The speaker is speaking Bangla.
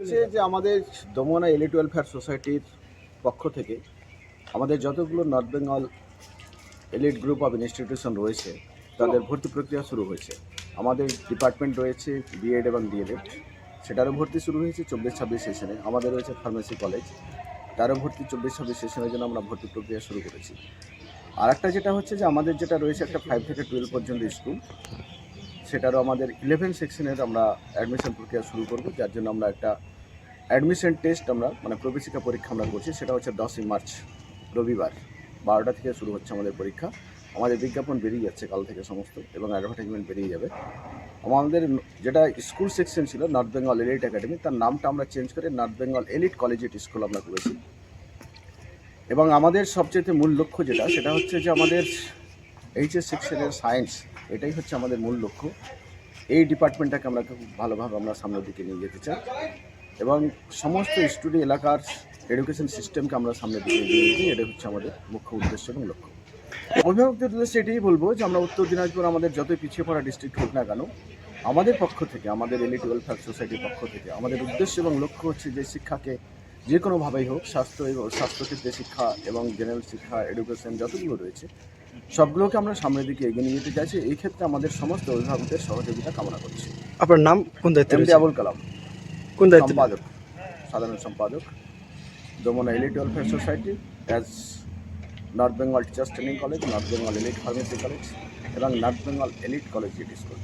হচ্ছে যে আমাদের দমনা এলিট ওয়েলফেয়ার সোসাইটির পক্ষ থেকে আমাদের যতগুলো North Bengal elite group of institution রয়েছে, তাদের ভর্তি প্রক্রিয়া শুরু হয়েছে। আমাদের ডিপার্টমেন্ট রয়েছে বিএড এবং ডিএলএড সেটারও ভর্তি শুরু হয়েছে চব্বিশ ছাব্বিশ সেশনে। আমাদের রয়েছে ফার্মেসি কলেজ তারও ভর্তি চব্বিশ ছাব্বিশ সেশনের জন্য আমরা ভর্তি প্রক্রিয়া শুরু করেছি। আর একটা যেটা হচ্ছে যে আমাদের যেটা রয়েছে একটা ফাইভ থেকে টুয়েলভ পর্যন্ত স্কুল সেটারও আমাদের ইলেভেন সেকশনের আমরা অ্যাডমিশন প্রক্রিয়া শুরু করব, যার জন্য আমরা একটা অ্যাডমিশন টেস্ট আমরা মানে প্রবেশিকা পরীক্ষা আমরা করছি, সেটা হচ্ছে দশই মার্চ, রবিবার, বারোটা থেকে শুরু হচ্ছে আমাদের পরীক্ষা। আমাদের বিজ্ঞাপন বেরিয়ে যাচ্ছে কাল থেকে সমস্ত, এবং অ্যাডভার্টাইজমেন্ট বেরিয়ে যাবে। আমাদের যেটা স্কুল সেকশন ছিল নর্থ বেঙ্গল এলিট একাডেমি তার নামটা আমরা চেঞ্জ করে North Bengal elite collegiate school আমরা করেছি। এবং আমাদের সবচেয়ে মূল লক্ষ্য যেটা, সেটা হচ্ছে যে আমাদের এইচএস সেকশনের সায়েন্স এটাই হচ্ছে আমাদের মূল লক্ষ্য। এই ডিপার্টমেন্টটাকে আমরা খুব ভালোভাবে আমরা সামনের দিকে নিয়ে যেতে চাই। এবং সমস্ত স্টুডেন্ট এলাকার এডুকেশন সিস্টেমকে আমরা সামনের দিকে নিয়ে নিতে এটা হচ্ছে আমাদের মুখ্য উদ্দেশ্য এবং লক্ষ্য। অভিভাবকদের উদ্দেশ্যে এটাই বলব যে আমরা উত্তর দিনাজপুর আমাদের যতই পিছিয়ে পড়া ডিস্ট্রিক্ট হোক না কেন, আমাদের পক্ষ থেকে, আমাদের এলিট ওয়েলফেয়ার সোসাইটির পক্ষ থেকে আমাদের উদ্দেশ্য এবং লক্ষ্য হচ্ছে যে শিক্ষাকে যে কোনোভাবেই হোক, স্বাস্থ্য এবং স্বাস্থ্যক্ষেত্রে শিক্ষা এবং জেনারেল শিক্ষা এডুকেশন যতগুলো রয়েছে সবগুলোকে আমরা সামনের দিকে এগিয়ে নিয়ে যেতে চাইছি। এই ক্ষেত্রে আমাদের সমস্ত অভিভাবকদের সহযোগিতা কামনা করছি। আপনার নাম? কোন দায়িত্ব আবুল কালাম। কোন দায়িত্ব? সম্পাদক। সাধারণ সম্পাদক। দমনা elite welfare society as North Bengal teachers training college North Bengal elite pharmacy college এবং North Bengal elite college school